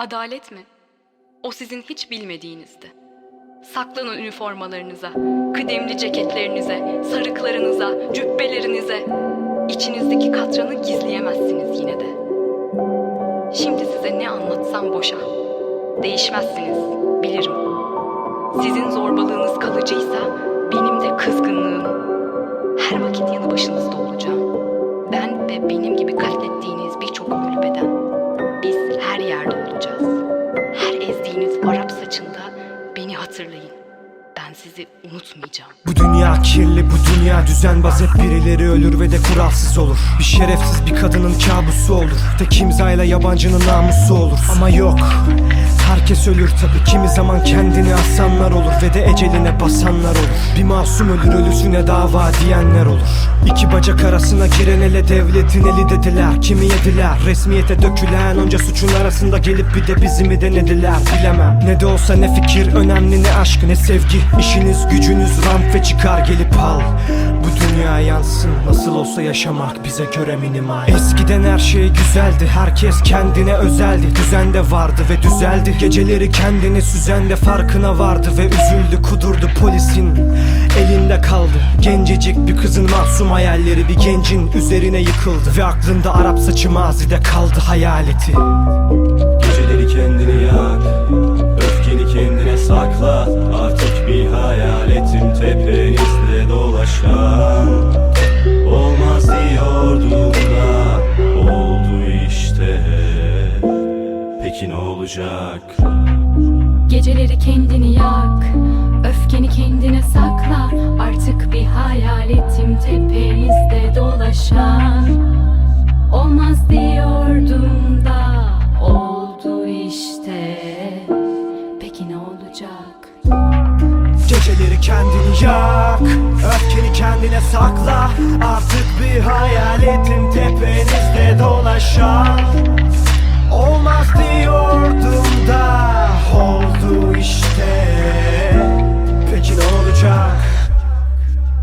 Adalet mi? O sizin hiç bilmediğinizdi. Saklanın üniformalarınıza, kıdemli ceketlerinize, sarıklarınıza, cübbelerinize. İçinizdeki katranı gizleyemezsiniz yine de. Şimdi size ne anlatsam boşa. Değişmezsiniz, bilirim. Sizin zorbalığınız kalıcıysa benim de kızgınlığım. Her vakit yanı başınızda olacağım. Ben ve benim gibi katlettiğiniz birçok ölü beden. Yerde olacağız. Her ezdiğiniz Arap saçında beni hatırlayın. Ben sizi unutmayacağım. Bu dünya kirli, bu dünya düzenbaz Hep birileri ölür ve de kuralsız olur Bir şerefsiz bir kadının kabusu olur Tek imzayla yabancının namusu olur Ama yok Herkes ölür tabi kimi zaman kendini asanlar olur Ve de eceline basanlar olur. Bir masum ölür ölüsüne dava diyenler olur. İki bacak arasına giren ele devletin eli dediler. Kimi yediler? Resmiyete dökülen Onca suçun arasında gelip bir de bizi mi denediler? Bilemem. Ne de olsa ne fikir önemli ne aşk ne sevgi. İşiniz gücünüz rant ve çıkar gelip al yansın. Nasıl olsa yaşamak bize göre minimal. Eskiden her şey güzeldi. Herkes kendine özeldi. Düzende vardı ve düzeldi. Geceleri kendini süzen de farkına vardı Ve üzüldü kudurdu polisin. Elinde kaldı. Gencecik bir kızın masum hayalleri bir gencin üzerine yıkıldı Ve aklında Arap saçı mazide kaldı hayaleti. Geceleri kendini Peki ne olacak? Geceleri kendini yak Öfkeni kendine sakla Artık bir hayaletim tepenizde dolaşan Olmaz diyordum da Oldu işte Peki ne olacak? Geceleri kendini yak Öfkeni kendine sakla Artık